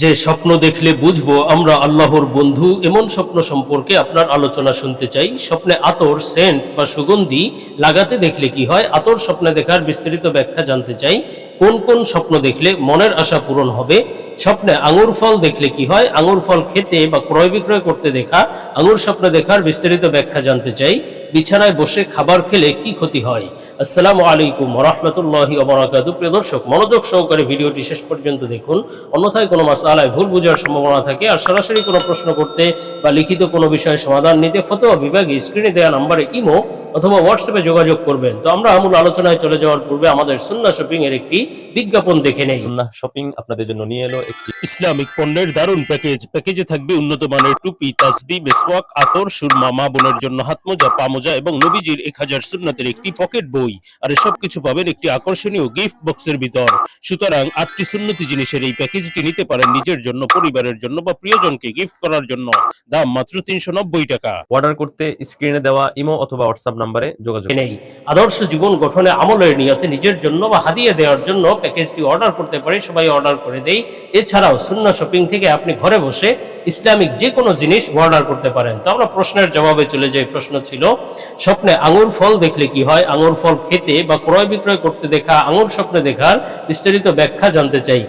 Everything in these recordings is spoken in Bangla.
যে স্বপ্ন দেখলে বুঝব আমরা আল্লাহর বন্ধু, এমন স্বপ্ন সম্পর্কে আপনার আলোচনা শুনতে চাই। স্বপ্নে আতর, সেন্ট বা সুগন্ধি লাগাতে দেখলে কি হয়? আতর স্বপ্নে দেখার বিস্তারিত ব্যাখ্যা জানতে চাই। কোন কোন স্বপ্ন দেখলে মনের আশা পূরণ হবে? স্বপ্নে আঙুর ফল দেখলে কি হয়? আঙুর ফল খেতে বা ক্রয় বিক্রয় করতে দেখা, আঙুর স্বপ্ন দেখার বিস্তারিত ব্যাখ্যা জানতে চাই। বিছানায় বসে খাবার খেলে কি ক্ষতি হয়? আসসালামু আলাইকুম রহমতুল্লাহি অবরাকাতু প্রিয় দর্শক মনোযোগ সহকারে ভিডিওটি শেষ পর্যন্ত দেখুন। অন্যথায় কোনো মাসালায় ভুল বোঝার সম্ভাবনা থাকে আর সরাসরি কোনো প্রশ্ন করতে বা লিখিত কোনো বিষয়ে সমাধান নিতে ফতোয়া বিভাগে স্ক্রিনে দেওয়া নাম্বারে ইমো অথবা হোয়াটসঅ্যাপে যোগাযোগ করবেন। তো আমরা মূল আলোচনায় চলে যাওয়ার পূর্বে আমাদের সুন্না শপিং এর একটি বিজ্ঞাপন দেখে নেই। সুন্নাহ শপিং আপনাদের জন্য নিয়ে এলো একটি ইসলামিক পণ্যের দারুণ প্যাকেজ। প্যাকেজে থাকবে উন্নত মানের টুপি তাসবি মেসওয়াক আতর সুরমা মা বোনের জন্য হাতমোজা পামোজা এবং নবীজির এক হাজার সুন্নাতের একটি পকেট বই। আর সব কিছু পাবেন একটি আকর্ষণীয় গিফট বক্সের ভিতর। সুতরাং আটটি সুন্নতি জিনিসের এই প্যাকেজটি নিতে পারেন নিজের জন্য পরিবারের জন্য বা প্রিয়জনকে গিফট করার জন্য। দাম মাত্র তিনশো নব্বই টাকা। অর্ডার করতে স্ক্রিনে দেওয়া ইমো অথবা হোয়াটসঅ্যাপ নম্বরে যোগাযোগ নেই। আদর্শ জীবন গঠনে আমলের নিয়তে নিজের জন্য বা হাদিয়ে দেওয়ার জন্য প্যাকেজটি অর্ডার করতে পারে সবাই অর্ডার করে দেই। এছাড়াও সুন্না শপিং থেকে আপনি ঘরে বসে ইসলামিক যে কোনো জিনিস অর্ডার করতে পারেন। তো আমরা প্রশ্নের জবাবে চলে যাই। প্রশ্ন ছিল স্বপ্নে আঙুর ফল দেখলে কি হয়? আঙুর ফল খেতে বা ক্রয় বিক্রয় করতে দেখা, আঙুর স্বপ্নে দেখার বিস্তারিত ব্যাখ্যা জানতে চাই।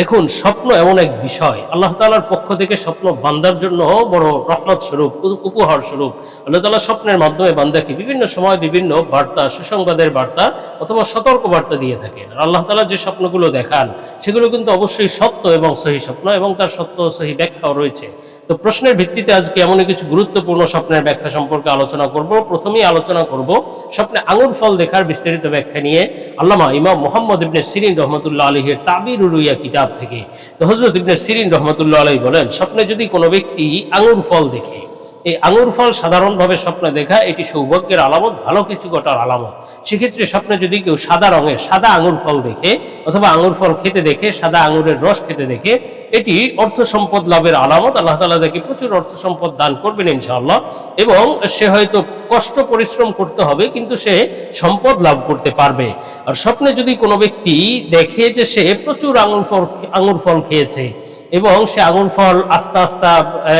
দেখুন, স্বপ্ন এমন এক বিষয়। আল্লাহ তালার পক্ষ থেকে স্বপ্ন বান্দার জন্য বড় রহমত স্বরূপ উপহার স্বরূপ। আল্লাহ তালা স্বপ্নের মাধ্যমে বান্দাকে বিভিন্ন সময় বিভিন্ন বার্তা, সুসংবাদের বার্তা অথবা সতর্ক বার্তা দিয়ে থাকেন। আল্লাহ তালা যে স্বপ্নগুলো দেখান, সেগুলো কিন্তু অবশ্যই সত্য এবং সহি স্বপ্ন এবং তার সত্য সহি ব্যাখ্যাও রয়েছে। তো প্রশ্নের ভিত্তিতে আজকে এমন কিছু গুরুত্বপূর্ণ স্বপ্নের ব্যাখ্যা সম্পর্কে আলোচনা করব। প্রথমেই আলোচনা করব স্বপ্নে আঙুল ফল দেখার বিস্তারিত ব্যাখ্যা নিয়ে আল্লামা ইমাম মোহাম্মদ ইবনে সিরিন রহমতুল্লাহ আলহের তাবির উলুইয়া কিতাব থেকে। তো হজরত ইবনে সিরিন রহমতুল্লাহ আলহী বলেন, স্বপ্নে যদি কোনো ব্যক্তি আঙুর ফল দেখে এই আঙুর ফল সাধারণভাবে স্বপ্নে দেখা, এটি সৌভাগ্যের আলামত, ভালো কিছু ঘটার আলামত। সেক্ষেত্রে স্বপ্নে যদি কেউ সাদা রঙের সাদা আঙুর ফল দেখে অথবা আঙুর ফল খেতে দেখে, সাদা আঙুরের রস খেতে দেখে, এটি অর্থ সম্পদ লাভের আলামত। আল্লাহ তালা তাকে প্রচুর অর্থ সম্পদ দান করবেন ইনশাআল্লাহ। এবং সে হয়তো কষ্ট, পরিশ্রম করতে হবে, কিন্তু সে সম্পদ লাভ করতে পারবে। আর স্বপ্নে যদি কোনো ব্যক্তি দেখে যে সে প্রচুর আঙুর ফল আঙুর ফল খেয়েছে এবং সে আগুন ফল আস্তে আস্তে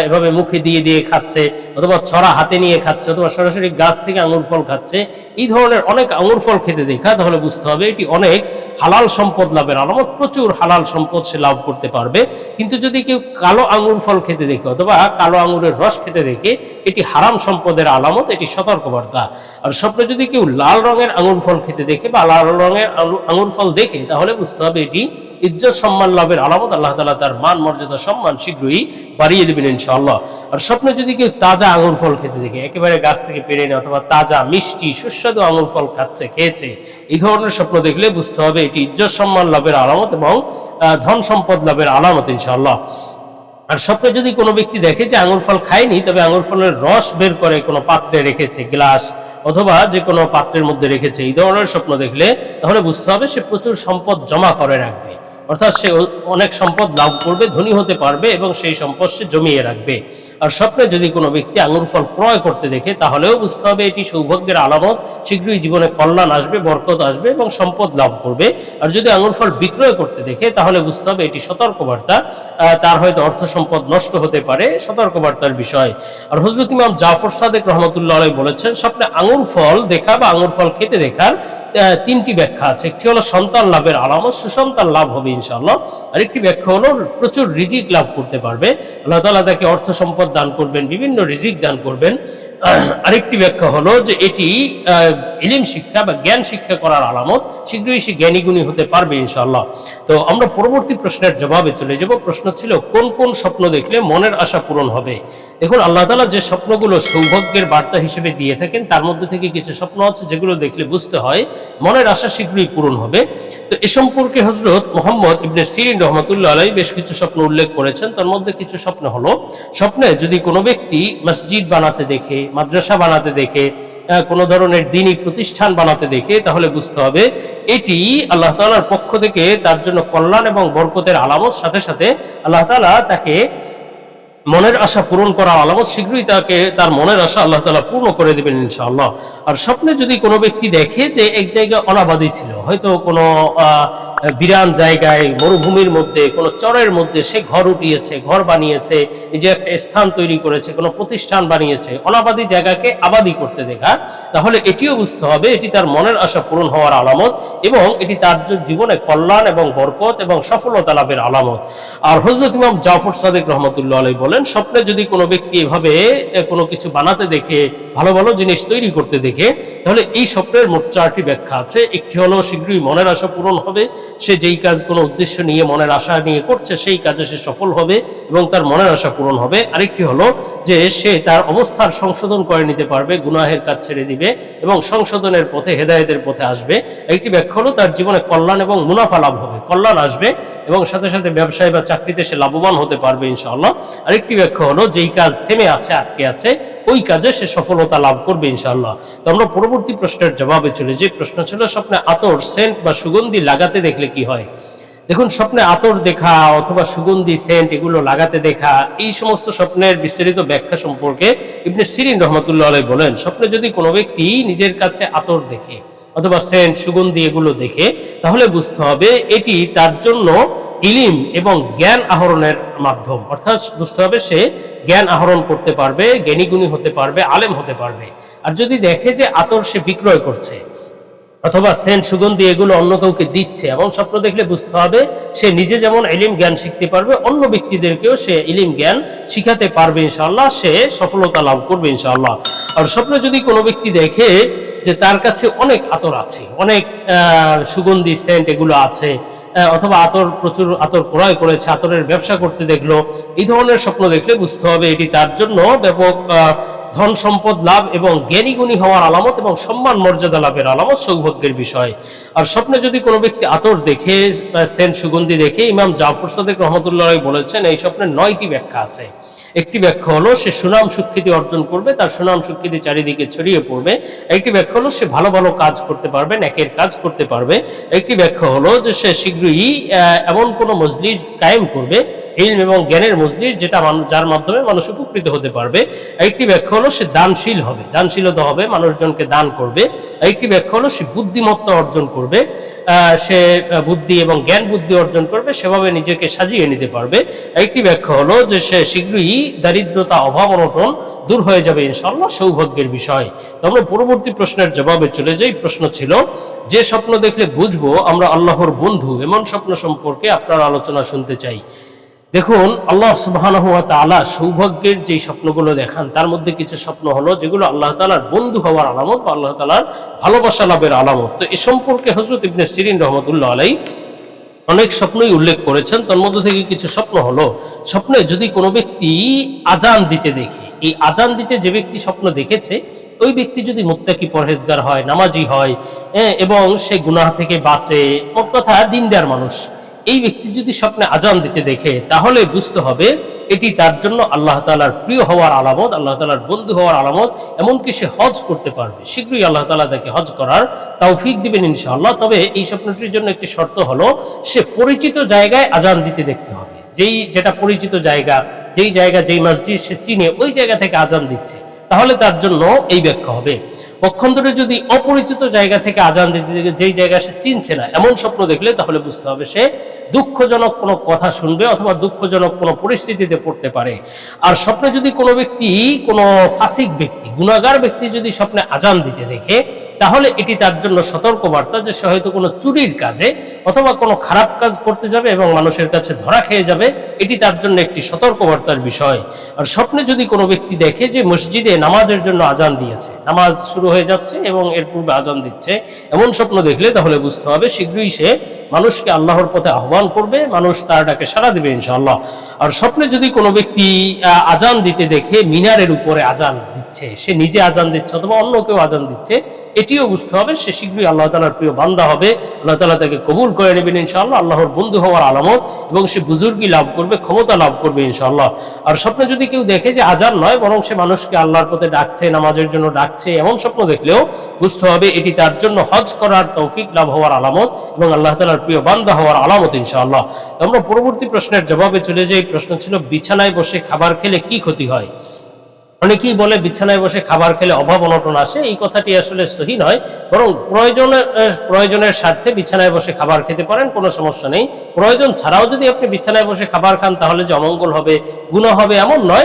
এভাবে মুখে দিয়ে দিয়ে খাচ্ছে, অথবা ছড়া হাতে নিয়ে খাচ্ছে, অথবা সরাসরি গাছ থেকে আঙুর ফল খাচ্ছে। এই ধরনের অনেক আঙুর ফল খেতে দেখা, তাহলে বুঝতে হবে এটি অনেক হালাল সম্পদ লাভের আলামত, প্রচুর হালাল সম্পদ সে লাভ করতে পারবে। কিন্তু যদি কেউ কালো আঙুর ফল খেতে দেখে অথবা কালো আঙুরের রস খেতে দেখে, এটি হারাম সম্পদের আলামত, এটি সতর্কবার্তা। আর স্বপ্নে যদি কেউ লাল রঙের আঙুর ফল খেতে দেখে বা লাল রঙের আঙু- আঙুর ফল দেখে, তাহলে বুঝতে হবে এটি ইজ্জত সম্মান লাভের আলামত। আল্লাহ তালা তার মান, মর্যাদা, সম্মান শীঘ্রই বাড়িয়ে দেবেন ইনশাআল্লাহ। আর স্বপ্নে যদি কেউ তাজা আঙুর ফল খেতে দেখে, একেবারে গাছ থেকে পেরে নেয় অথবা তাজা, মিষ্টি, সুস্বাদু আঙুর ফল খাচ্ছে, খেয়েছে, এই ধরনের স্বপ্ন দেখলে বুঝতে হবে এটি ইজ্জত, সম্মান, লাভের আলামত এবং ধন সম্পদ, লাভের আলামত, ইনশাআল্লাহ। আর স্বপ্নে যদি কোনো ব্যক্তি দেখে যে আঙুর ফল খায়নি, তবে আঙুর ফলের রস বের করে কোনো পাত্রে রেখেছে, গ্লাস অথবা যে কোনো পাত্রের মধ্যে রেখেছে, এই ধরনের স্বপ্ন দেখলে তাহলে বুঝতে হবে সে প্রচুর সম্পদ জমা করে রাখবে। অর্থাৎ সে অনেক সম্পদ লাভ করবে, ধনী হতে পারবে এবং সেই সম্পদ সে জমিয়ে রাখবে। আর স্বপ্নে যদি কোনো ব্যক্তি আঙুর ফল ক্রয় করতে দেখে, তাহলেও বুঝতে হবে এটি সৌভাগ্যের আলামত। শীঘ্রই জীবনে কল্যাণ আসবে, বরকত আসবে এবং সম্পদ লাভ করবে। আর যদি আঙুর ফল বিক্রয় করতে দেখে, তাহলে বুঝতে হবে এটি সতর্কবার্তা। তার হয়তো অর্থ সম্পদ নষ্ট হতে পারে, সতর্কবার্তার বিষয়। আর হজরত ইমাম জাফর সাদেক রহমতুল্লাহ বলেছেন, স্বপ্নে আঙুর ফল দেখা বা আঙুর ফল খেতে দেখার তিনটি ব্যাখ্যা আছে। একটি হলো সন্তান লাভের আলামত, সুসন্তান লাভ হবে ইনশাআল্লাহ। আরেকটি ব্যাখ্যা হলো প্রচুর রিজিক লাভ করতে পারবে। আল্লাহ তাআলা তাকে অর্থ সম্পদ দান করবেন, বিভিন্ন রিজিক দান করবেন। আরেকটি ব্যাখ্যা হলো যে এটি ইলিম শিক্ষা বা জ্ঞান শিক্ষা করার আলামত, শীঘ্রই সে জ্ঞানী গুণী হতে পারবে ইনশাল্লাহ তো আমরা পরবর্তী প্রশ্নের জবাবে চলে যাব। প্রশ্ন ছিল, কোন কোন স্বপ্ন দেখলে মনের আশা পূরণ হবে? দেখুন, আল্লাহ তালা যে স্বপ্নগুলো সৌভাগ্যের বার্তা হিসেবে দিয়ে থাকেন, তার মধ্যে থেকে কিছু স্বপ্ন আছে যেগুলো দেখলে বুঝতে হয় মনের আশা শীঘ্রই পূরণ হবে। তো এ সম্পর্কে হজরত মোহাম্মদ ইবনে সিরিন রহমতুল্লাহ আলাই বেশ কিছু স্বপ্ন উল্লেখ করেছেন। তার মধ্যে কিছু স্বপ্ন হলো, স্বপ্নে যদি কোনো ব্যক্তি মসজিদ বানাতে দেখে মাদ্রাসা বানাতে দেখে কোনো ধরনের দিনই প্রতিষ্ঠান বানাতে দেখে, তাহলে বুঝতে হবে এটি আল্লাহ তালার পক্ষ থেকে তার জন্য কল্যাণ এবং বরকতের আলামত। সাথে সাথে আল্লাহ তালা তাকে মনের আশা পূরণ করা আলামত শীঘ্রই তাকে, তার মনের আশা আল্লাহ তালা পূর্ণ করে দেবেন ইনশাআল্লাহ। আর স্বপ্নে যদি কোনো ব্যক্তি দেখে যে এক জায়গায় অনাবাদী ছিল, হয়তো কোনো বিরান জায়গায়, মরুভূমির মধ্যে, কোনো চরের মধ্যে সে ঘর উঠিয়েছে, ঘর বানিয়েছে নিজে একটা স্থান তৈরি করেছে, কোনো প্রতিষ্ঠান বানিয়েছে, অনাবাদী জায়গাকে আবাদি করতে দেখা, তাহলে এটিও বুঝতে হবে, এটি তার মনের আশা পূরণ হওয়ার আলামত এবং এটি তার জীবনে কল্যাণ এবং বরকত এবং সফলতা লাভের আলামত। আর হজরত ইমাম জাফর সাদেক রহমতুল্লাহ আলাই বলেন, স্বপ্নে যদি কোনো ব্যক্তি এভাবে কোনো কিছু বানাতে দেখে, ভালো ভালো জিনিস তৈরি করতে দেখে, তাহলে এই স্বপ্নের মোট চারটি ব্যাখ্যা আছে, একটি হলো শীঘ্রই মনের আশা পূরণ হবে সে যেই কাজ কোনো উদ্দেশ্য নিয়ে, মনের আশা নিয়ে করছে, সেই কাজে সে সফল হবে এবং তার মনের আশা পূরণ হবে। আরেকটি হলো যে সে তার অবস্থার সংশোধন করে নিতে পারবে, গুনাহের কাজ ছেড়ে দিবে এবং সংশোধনের পথে, হেদায়েতের পথে আসবে। একটি ব্যাখ্যা হলো তার জীবনে কল্যাণ এবং মুনাফা লাভ হবে। কল্যাণ আসবে এবং সাথে সাথে ব্যবসায় বা চাকরিতে সে লাভবান হতে পারবে ইনশাআল্লাহ। আরেকটি ব্যাখ্যা হলো যেই কাজ থেমে আছে, আটকে আছে ওই কাজে সে সফলতা লাভ করবে ইনশাআল্লাহ। তো আমরা পরবর্তী প্রশ্নের জবাবে চলে যে প্রশ্ন ছিল, স্বপ্নে আতর, সেন্ট বা সুগন্ধি লাগাতে দেখলে কি হয়? দেখুন, স্বপ্নে আতর দেখা অথবা সুগন্ধি, সেন্ট এগুলো লাগাতে দেখা, এই সমস্ত স্বপ্নের বিস্তারিত ব্যাখ্যা সম্পর্কে ইবনে সিরিন রহমতুল্লাহ আলাই বলেন, স্বপ্নে যদি কোনো ব্যক্তি নিজের কাছে আতর দেখে অথবা সেন্ট, সুগন্ধি এগুলো দেখে, তাহলে বুঝতে হবে এটি তার জন্য ইলিম এবং জ্ঞান আহরণের মাধ্যম। অর্থাৎ বুঝতে হবে সে জ্ঞান আহরণ করতে পারবে, জ্ঞানীগুণী হতে পারবে, আলেম হতে পারবে। আর যদি দেখে যে আতর সে বিক্রয় করছে, অথবা সেন্ট সুগন্ধি এগুলো অন্য কাউকে দিচ্ছে এবং স্বপ্ন দেখলে বুঝতে হবে সে নিজে যেমন ইলিম জ্ঞান শিখতে পারবে, অন্য ব্যক্তিদেরকেও সে ইলিম জ্ঞান শিখাতে পারবে ইনশাআল্লাহ, সে সফলতা লাভ করবে ইনশাআল্লাহ। আর স্বপ্নে যদি কোনো ব্যক্তি দেখে যে তার কাছে অনেক আতর আছে, অনেক সুগন্ধি, সেন্ট এগুলো আছে অথবা আতর প্রচুর আতর ক্রয় করেছে, আতরের ব্যবসা করতে দেখল, এই ধরনের স্বপ্ন দেখলে বুঝতে হবে এটি তার জন্য ব্যাপক ধন সম্পদ লাভ এবং জ্ঞানী গুণী হওয়ার আলামত এবং সম্মান মর্যাদা লাভের আলামত সৌভাগ্যের বিষয়। আর স্বপ্নে যদি কোনো ব্যক্তি আতর দেখে সেন সুগন্ধি দেখে, ইমাম জাফর সাদেক রহমতুল্লাহ বলেছেন, এই স্বপ্নের নয়টি ব্যাখ্যা আছে। একটি ব্যাখ্যা হলো, সে সুনাম সুখ্যাতি অর্জন করবে, তার সুনাম সুখ্যাতি চারিদিকে ছড়িয়ে পড়বে। একটি ব্যাখ্যা হলো, সে ভালো ভালো কাজ করতে পারবে, ন্যাকের কাজ করতে পারবে। একটি ব্যাখ্যা হলো যে, সে শীঘ্রই এমন কোনো মজলিস কায়েম করবে, ইলম এবং জ্ঞানের মজলিস যেটা যার মাধ্যমে মানুষ উপকৃত হতে পারবে। একটি ব্যাখ্যা হলো, সে দানশীল হবে, দানশীলতা হবে, মানুষজনকে দান করবে। একটি ব্যাখ্যা হলো, সে বুদ্ধিমত্তা অর্জন করবে সে বুদ্ধি এবং জ্ঞান বুদ্ধি অর্জন করবে, সেভাবে নিজেকে সাজিয়ে নিতে পারবে। একটি ব্যাখ্যা হলো যে, সে শীঘ্রই দারিদ্রতা অভাব অনটন দূর হয়ে যাবে ইনশাল্লাহ সৌভাগ্যের বিষয়। আমরা পরবর্তী প্রশ্নের জবাবে চলে যাই। প্রশ্ন ছিল, যে স্বপ্ন দেখলে বুঝব আমরা আল্লাহর বন্ধু, এমন স্বপ্ন সম্পর্কে আপনার আলোচনা শুনতে চাই। দেখুন, আল্লাহ সুবহানাহু ওয়া সৌভাগ্যের যে স্বপ্নগুলো দেখান, তার মধ্যে কিছু স্বপ্ন হলো যেগুলো আল্লাহ তালার বন্ধু হওয়ার আলামত বা আল্লাহ তাআলার ভালোবাসা লাভের আলামত। তো এ সম্পর্কে হযরত ইবনে সিরিন রহমতুল্লাহ আলাই অনেক স্বপ্নই উল্লেখ করেছেন তার মধ্যে থেকে কিছু স্বপ্ন হলো স্বপ্নে যদি কোনো ব্যক্তি আজান দিতে দেখে এই আজান দিতে যে ব্যক্তি স্বপ্ন দেখেছে ওই ব্যক্তি যদি মুত্তাকি পরহেজগার হয় নামাজি হয় হ্যাঁ, এবং সে গুনাহ থেকে বাঁচে মোট কথা দিনদার মানুষ এই ব্যক্তি যদি স্বপ্নে আজান দিতে দেখে, তাহলে বুঝতে হবে এটি তার জন্য আল্লাহ তালার প্রিয় হওয়ার আলামত, আল্লাহ তালার বন্ধু হওয়ার আলামত, এমনকি সে হজ করতে পারবে। শীঘ্রই আল্লাহ তালা তাকে হজ করার তৌফিক দিবেন ইনশাআল্লাহ। তবে এই স্বপ্নটির জন্য একটি শর্ত হলো, সে পরিচিত জায়গায় আজান দিতে দেখতে হবে। যেই, যেটা পরিচিত জায়গা, যেই জায়গা, যেই মসজিদ সে চিনে, ওই জায়গা থেকে আজান দিচ্ছে। তাহলে তার জন্য এই ব্যাখ্যা হবে। পক্ষান্তরে যদি অপরিচিত জায়গা থেকে আজান দিতে যেই জায়গা সে চিনছে না, এমন স্বপ্ন দেখলে তাহলে বুঝতে হবে সে দুঃখজনক কোনো কথা শুনবে অথবা দুঃখজনক কোনো পরিস্থিতিতে পড়তে পারে। আর স্বপ্নে যদি কোনো ব্যক্তি, কোনো ফাসিক ব্যক্তি, গুণাগার ব্যক্তি যদি স্বপ্নে আজান দিতে দেখে তাহলে এটি তার জন্য সতর্কবার্তা যে সে হয়তো কোনো চুরির কাজে অথবা কোনো খারাপ কাজ করতে যাবে এবং মানুষের কাছে ধরা খেয়ে যাবে, এটি তার জন্য একটি সতর্কবার্তার বিষয়। আর স্বপ্নে যদি কোনো ব্যক্তি দেখে যে মসজিদে নামাজের জন্য আজান দিয়েছে, নামাজ শুরু হয়ে যাচ্ছে এবং এর পূর্বে আজান দিচ্ছে, এমন স্বপ্ন দেখলে তাহলে বুঝতে হবে শীঘ্রই সে মানুষকে আল্লাহর পথে আহ্বান করবে, মানুষ তার ডাকে সাড়া দেবে ইনশাআল্লাহ। আর স্বপ্নে যদি কোনো ব্যক্তি আজান দিতে দেখে, মিনারের উপরে আজান দিচ্ছে, সে নিজে আজান দিচ্ছে অথবা অন্য কেউ আজান দিচ্ছে, এটিও বুঝতে হবে, সে শীঘ্রই আল্লাহ তালার প্রিয় বান্দা হবে, আল্লাহ তালা তাকে কবুল করে নেবেন ইনশাআল্লাহ, আল্লাহর বন্ধু হওয়ার আলামত এবং সে বুজুর্গি লাভ করবে, ক্ষমতা লাভ করবে ইনশাআল্লাহ। আর স্বপ্নে যদি কেউ দেখে যে আজান নয়, বরং সে মানুষকে আল্লাহর পথে ডাকছে, নামাজের জন্য ডাকছে, এমন স্বপ্ন দেখলেও বুঝতে হবে এটি তার জন্য হজ করার তৌফিক লাভ হওয়ার আলামত এবং আল্লাহ তালার প্রিয় বান্দা হওয়ার আলামত, ইনশাআল্লাহ। আমরা পরবর্তী প্রশ্নের জবাবে চলে যাই। প্রশ্ন ছিল, বিছানায় বসে খাবার খেলে কি ক্ষতি হয়? অনেকেই বলে, বিছানায় বসে খাবার খেলে অভাব, অনটন আসে। এই কথাটি আসলে সহি নয়। বরং প্রয়োজনের প্রয়োজনের স্বার্থে বিছানায় বসে খাবার খেতে পারেন, কোনো সমস্যা নেই। প্রয়োজন ছাড়াও যদি আপনি বিছানায় বসে খাবার খান, তাহলে যে অমঙ্গল হবে গুণ হবে, এমন নয়।